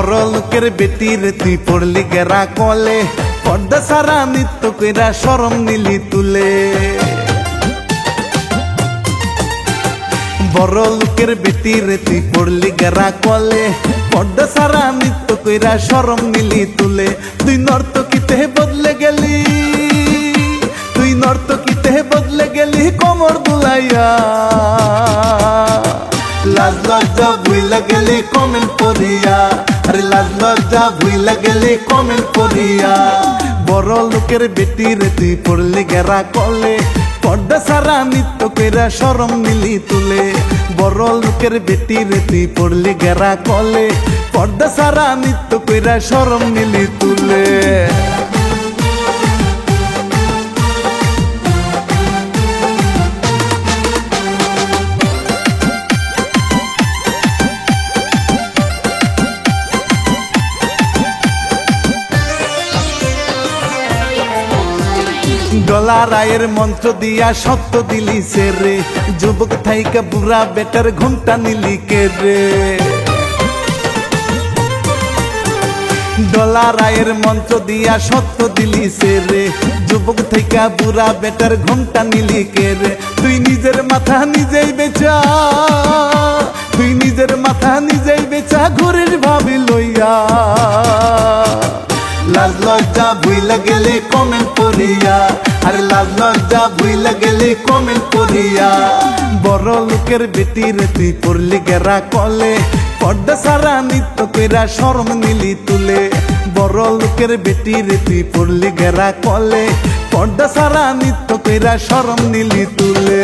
লোকের বেটি রে তুই পড়লি গেরা কলে, পর্দা সারা নিত্য কইরা সরম নিলি তুলে। বড় লোকের বেটি রে তুই পড়লি গেরা কলে, পর্দা সারা নিত্য কইরা সরম নিলি তুলে। তুই নর্তকিতে বদলে গেলি, তুই নর্তকিতে বদলে গেলি কোমর দুলাইয়া লাজ লজ্জা ভুইলা গেলি কমেন্ট করিয়া আরে লাজ লজ্জা ভুইলা গেলি কমেন্ট করিয়া বড় লোকের বেটি রে তুই পড়লি গেরা কলে, পর্দা সারা নিত্য কইরা সরম নিলি তুলে। বড় লোকের বেটি রে তুই পড়লি গেরা কলে, পর্দা সারা নিত্য কইরা সরম নিলি তুলে। ডলা রায়ের মন্ত্র দিয়া সত্য দিলি সে রে। যুবক থাইকা বুড়া বেটার ঘুমটা নিলি কে রে। ডলা রায়ের মন্ত্র দিয়া সত্য দিলি যুবক থাইকা বুড়া বেটার ঘুমটা নিলি তুই নিজের মাথা নিজেই বেচা। তুই নিজের মাথা নিজেই বেচা। ঘুরির ভাবি ভুইলা গেলে কমেন্ট করিয়া আরে লাজ লজ্জা ভুইলা গেলে কমেন্ট করিয়া বড় লোকের বেটি রে তুই পড়লি গেরা কলে পর্দা সারা নিত্য কইরা শরম নিলি তুলে বড় লোকের বেটি রে তুই পড়লি গেরা কলে পর্দা সারা নিত্য কইরা শরম নিলি তুলে